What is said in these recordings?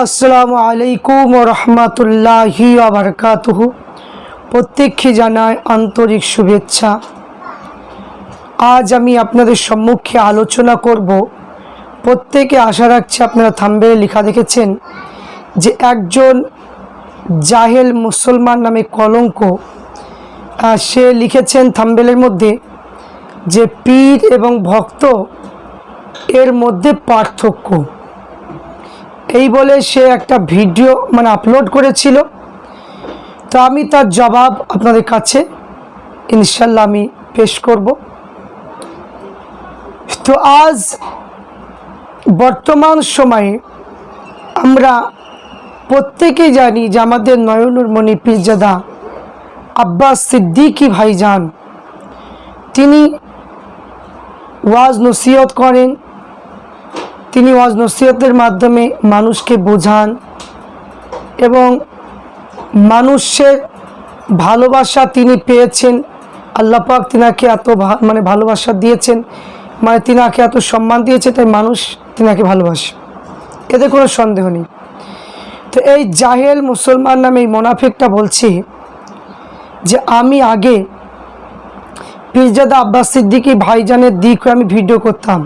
আসসালামু আলাইকুম রহমতুল্লাহি আবরকাতুহ প্রত্যেককে জানায় আন্তরিক শুভেচ্ছা। আজ আমি আপনাদের সম্মুখে আলোচনা করব। প্রত্যেকে আশা রাখছি আপনারা থাম্বে লেখা দেখেছেন যে একজন জাহেল মুসলমান নামে কলঙ্ক সে লিখেছেন থাম্বেলের মধ্যে যে পীর এবং ভক্ত এর মধ্যে পার্থক্য। এই বলে সে একটা ভিডিও মানে আপলোড করেছিল। তো আমি তার জবাব আপনাদের কাছে ইনশাল্লাহ আমি পেশ করব। তো আজ বর্তমান সময়ে আমরা প্রত্যেকেই জানি যে আমাদের নয়নুর মণি পীরজাদা আব্বাস সিদ্দিকী ভাইজান, তিনি ওয়াজ নসিহত করেন। তিনি ওয়াজ নসিহতের মাধ্যমে মানুষকে বোঝান এবং মানুষের ভালোবাসা তিনি পেয়েছেন। আল্লাহ পাক তিনাকে এত মানে ভালোবাসা দিয়েছেন মানে তিনাকে এত সম্মান দিয়েছে, তাই মানুষ তিনাকে ভালোবাসে। এতে কোনো সন্দেহ নেই। তো এই জাহেল মুসলমান নামে এই মোনাফিকটা বলছি যে, আমি আগে পিরজাদা আব্বাস সিদ্দিকী ভাইজানের দিক আমি ভিডিও করতাম।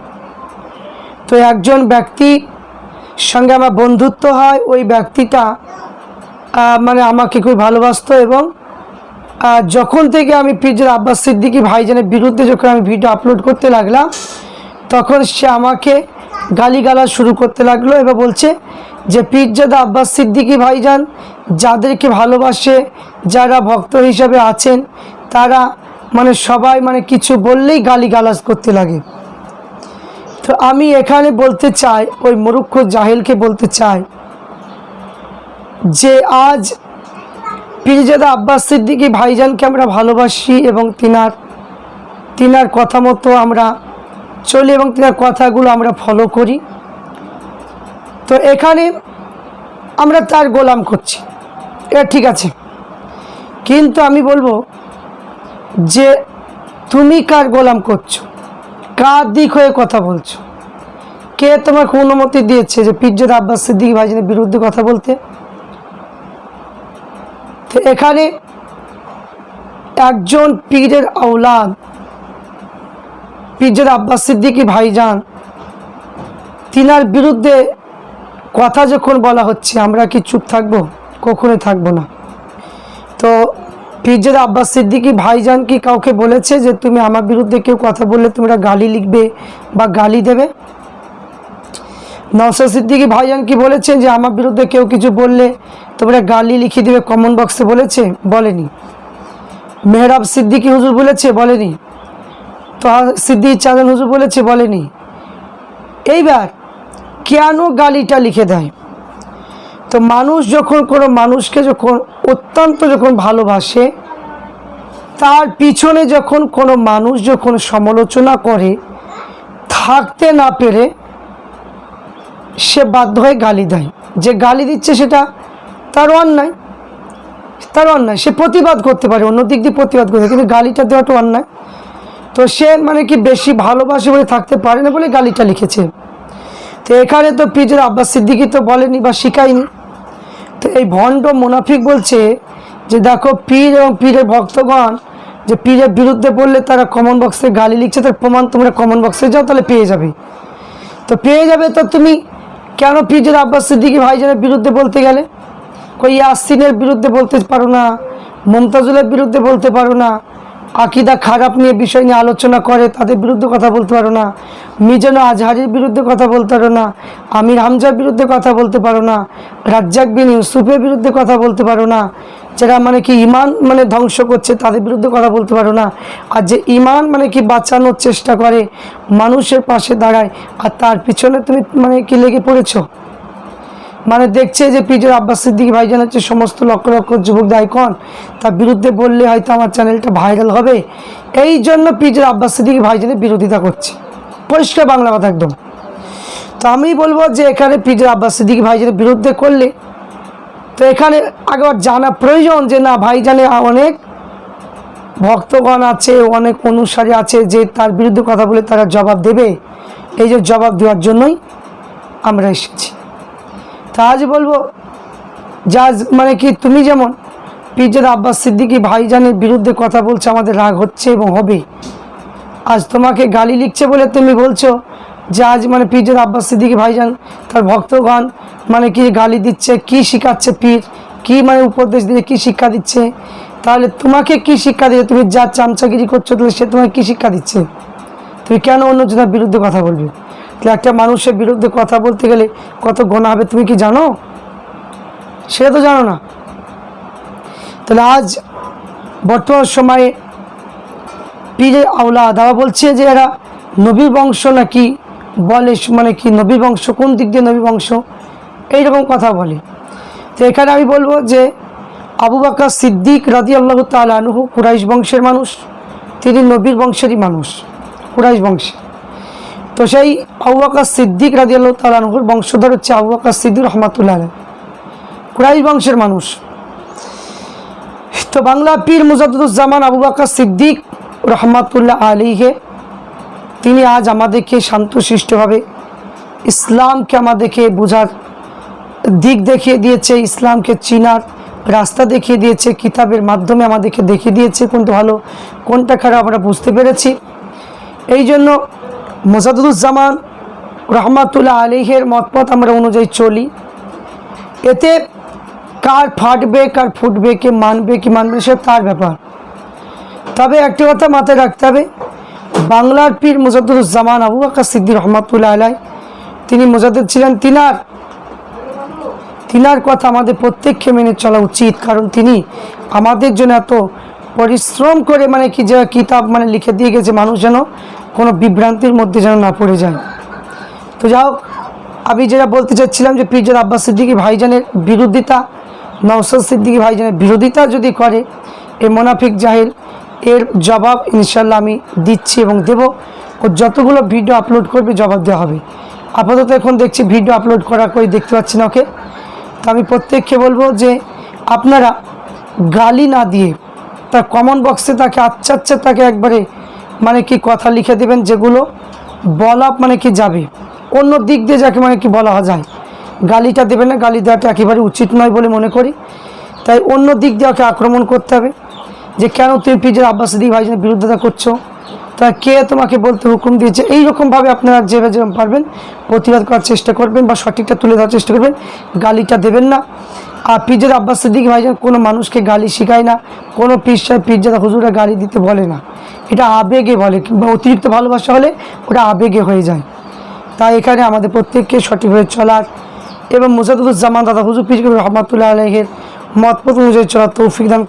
তো একজন ব্যক্তি সঙ্গে আমার বন্ধুত্ব হয়, ওই ব্যক্তিটা মানে আমাকে খুব ভালোবাসতো এবং যখন থেকে আমি পীরজাদা আব্বাস সিদ্দিকী ভাইজানের বিরুদ্ধে যখন আমি ভিডিও আপলোড করতে লাগলাম, তখন সে আমাকে গালিগালা শুরু করতে লাগল এবার বলছে যে পীরজাদা আব্বাস সিদ্দিকী ভাইজান, যাদেরকে ভালোবাসে, যারা ভক্ত হিসাবে আছেন, তারা মানে সবাই মানে কিছু বললেই গালিগালাজ করতে লাগে। তো আমি এখানে বলতে চাই, ওই মরুক্ষ জাহেলকে বলতে চাই, যে আজ পীরজাদা আব্বাস সিদ্দিকী ভাইজানকে আমরা ভালোবাসি এবং তিনার তিনার কথা মতো আমরা চলি এবং তিনার কথাগুলো আমরা ফলো করি। তো এখানে আমরা তার গোলাম করছি। এটা ঠিক আছে। কিন্তু আমি বলব যে তুমি কার গোলাম করছ? কার দিক হয়ে কথা বলছো? কে তোমাকে অনুমতি দিয়েছে যে পিজ্জাদ আব্বাস সিদ্দিক ভাইজানের বিরুদ্ধে কথা বলতে? তো এখানে একজন পীরের আওলাদ পিজ্জাদ আব্বাস সিদ্দিকী ভাইজান, তিনার বিরুদ্ধে কথা যখন বলা হচ্ছে, আমরা কি চুপ থাকব? কখনোই থাকব না। তো পিজ্জাদ আব্বাস সিদ্দিকী ভাইজান কি কাউকে বলেছে যে তুমি আমার বিরুদ্ধে কেউ কথা বললে তোমরা গালি লিখবে বা গালি দেবে? নওসাদ সিদ্দিকী ভাইজান কি বলেছেন যে আমার বিরুদ্ধে কেউ কিছু বললে তোমরা গালি লিখে দেবে কমন বক্সে বলেছে, বলেনি। মেহরাব সিদ্দিকী হুজুর বলেছে, বলেনি। তো সিদ্দিক চাঁদন হুজুর বলেছে, বলেনি। এইবার কেন গালিটা লিখে দেয়? তো মানুষ যখন কোনো মানুষকে যখন অত্যন্ত যখন ভালোবাসে, তার পিছনে যখন কোনো মানুষ যখন সমালোচনা করে, থাকতে না পেরে সে বাধ্য হয়ে গালি দেয়। যে গালি দিচ্ছে সেটা তার অন্যায়। তার অন্যায়। সে প্রতিবাদ করতে পারে অন্য দিক দিয়ে প্রতিবাদ করতে কিন্তু গালিটা দেওয়াটা অন্যায়। তো সে মানে কি বেশি ভালোবাসে বলে থাকতে পারে না বলে গালিটা লিখেছে। তো এখানে তো পিজের আব্বাস সিদ্দিকি তো বলেনি বা শিখায়নি। তো এই ভণ্ড মুনাফিক বলছে যে, দেখো, পীর এবং পীরের ভক্তগণ যে পীরের বিরুদ্ধে বললে তারা কমন বক্সে গালি লিখছে, তার প্রমাণ তোমরা কমন বক্সে যাও, তাহলে পেয়ে যাবে। তো পেয়ে যাবে, তো তুমি কেন পীরের আব্বাস সিদ্দিকি ভাইজানের বিরুদ্ধে বলতে গেলে? কই ইয়াসিনের বিরুদ্ধে বলতে পারো না, মমতাজুলের বিরুদ্ধে বলতে পারো না আকিদা খারাপ নিয়ে বিষয় নিয়ে আলোচনা করে, তাদের বিরুদ্ধে কথা বলতে পারো না। মিজানো আজহারির বিরুদ্ধে কথা বলতে পারো না। আমির হামজার বিরুদ্ধে কথা বলতে পারো না। রাজ্জাক বিন ইউসুফের বিরুদ্ধে কথা বলতে পারো না। যারা মানে কি ইমান মানে ধ্বংস করছে, তাদের বিরুদ্ধে কথা বলতে পারো না। আর যে ইমান মানে কি বাঁচানোর চেষ্টা করে মানুষের পাশে দাঁড়ায়, আর তার পিছনে তুমি মানে কি লেগে পড়েছো? মানে দেখছে যে পিজের আব্বাস সিদ্দিকী ভাইজান হচ্ছে সমস্ত লক্ষ লক্ষ যুবক দায়কন তার বিরুদ্ধে বললে হয়তো আমার চ্যানেলটা ভাইরাল হবে। এই জন্য পিজের আব্বাস সিদ্দিকী ভাইজানের বিরোধিতা করছে। পরিষ্কার বাংলা কথা একদম। তো আমি বলব যে এখানে পিজের আব্বাস সিদ্দিকী ভাইজানের বিরুদ্ধে করলে, তো এখানে আগেবার জানা প্রয়োজন যে না, ভাইজানে অনেক ভক্তগণ আছে, অনেক অনুসারী আছে যে তার বিরুদ্ধে কথা বলে তারা জবাব দেবে। এই যে জবাব দেওয়ার জন্যই আমরা এসেছি। তা আজ বলব। যা মানে কি তুমি যেমন পিজের আব্বাস সিদ্দিকী ভাইজানের বিরুদ্ধে কথা বলছে, আমাদের রাগ হচ্ছে এবং হবে। আজ তোমাকে গালি লিখছে বলে তুমি বলছো যে আজ মানে পীরের আব্বাস সিদ্দিকী ভাইজান তার ভক্তগণ মানে কি গালি দিচ্ছে, কি শিখাচ্ছে পীর, কি মানে উপদেশ দিয়ে কি শিক্ষা দিচ্ছে? তাহলে তোমাকে কি শিক্ষা দিচ্ছে? তুমি যা চামচাগিরি করছ তাহলে সে তোমাকে কি শিক্ষা দিচ্ছে? তুমি কেন অন্য অন্যজনের বিরুদ্ধে কথা বলবে? তাহলে একটা মানুষের বিরুদ্ধে কথা বলতে গেলে কত গোনা হবে তুমি কি জানো? সেটা তো জানো না। তাহলে আজ বর্তমান সময়ে পীরে আওলা দাবা বলছে যে এরা নবী বংশ নাকি বলে মানে কি নবীর বংশ, কোন দিক দিয়ে নবী বংশ? এইরকম কথা বলে। তো এখানে আমি বলব যে আবু বাক্কা সিদ্দিক রাজি আল্লাহ তালু কুরাইশ বংশের মানুষ, তিনি নবীর বংশেরই মানুষ, কুরাইশ বংশে তো সেই আবু বাক্কা সিদ্দিক রাজি আল্লাহ তালুর বংশধর হচ্ছে আবু বাক্কা সিদ্দিক রহমাতুল্লাহ। কুরাইশ বংশের মানুষ তো বাংলা পীর মুজাদুজ্জামান আবু বাক্কা সিদ্দিক রহমাতুল্লাহ আলীহে তিনি আজ আমাদেরকে শান্তশিষ্টভাবে ইসলামকে আমাদেরকে বোঝার দিক দেখিয়ে দিয়েছে, ইসলামকে চিনার রাস্তা দেখিয়ে দিয়েছে, কিতাবের মাধ্যমে আমাদেরকে দেখিয়ে দিয়েছে, কোনটা ভালো, কোনটা খারাপ আমরা বুঝতে পেরেছি এই জন্য মোজাদুজ্জামান রহমাতুল্লাহ আলিহের মতপথ আমরা অনুযায়ী চলি। এতে কার ফাটবে, কার ফুটবে, কে মানবে, কি মানবে সে তার ব্যাপার। তবে একটি কথা মাথায় রাখতে হবে, বাংলার পীর মুজাদুজ্জামান আবু আকা সিদ্দি রহমাতুল্লাহ আলাই তিনি মুজাদ্দিদ ছিলেন তিনার। তিনার কথা আমাদের প্রত্যেককে মেনে চলা উচিত, কারণ তিনি আমাদের জন্য এত পরিশ্রম করে মানে কি যে কিতাব মানে লিখে দিয়ে গেছে মানুষ যেন কোনো বিভ্রান্তির মধ্যে যেন না পড়ে যায়। তো যাই হোক আমি যেটা বলতে চাচ্ছিলাম যে পিরজাদ আব্বাস সিদ্দিকী ভাইজানের বিরোধিতা নওসাদ সিদ্দিকী ভাইজানের বিরোধিতা যদি করে, এ মোনাফিক জাহিল, এর জবাব ইনশাল্লাহ আমি দিচ্ছি এবং দেব ও যতগুলো ভিডিও আপলোড করবে জবাব দেওয়া হবে। আপাতত এখন দেখছি ভিডিও আপলোড করা করে দেখতে পাচ্ছি না ওকে। তো আমি প্রত্যেককে বলব যে আপনারা গালি না দিয়ে তার কমন বক্সে তাকে আচ্ছা আচ্ছা তাকে একবারে মানে কি কথা লিখে দেবেন যেগুলো বলা মানে কি যাবে? অন্য দিক দিয়ে যাকে মানে কি বলা যায়। গালিটা দেবেন না, গালি দেওয়াটা একেবারে উচিত নয় বলে মনে করি। তাই অন্য দিক দিয়ে ওকে আক্রমণ করতে হবে। যে কেন তুমি পিজের আব্বাস সিদ্দিক ভাইজানের বিরুদ্ধতা করছ? তা কে তোমাকে বলতে হুকুম দিয়েছে? এইরকমভাবে আপনারা যেভাবে যেরকম পারবেন প্রতিবাদ করার চেষ্টা করবেন বা সঠিকটা তুলে ধরার চেষ্টা করবেন। গালিটা দেবেন না। আর পিজ্জাদ আব্বাস সিদ্দিক ভাইজান কোনো মানুষকে গালি শেখায় না, কোনো পিজ্জা পিজ্জাদা হুজুরা গালি দিতে বলে না। এটা আবেগে বলে কিংবা অতিরিক্ত ভালোবাসা হলে ওটা আবেগে হয়ে যায়। তাই এখানে আমাদের প্রত্যেককে সঠিকভাবে চলার এবং মুজাদুজ্জামান দাদা হুজুর পিজ রহমতুল্লাহ আলহের মতপথ অনুযায়ী চলার তৌফিক দান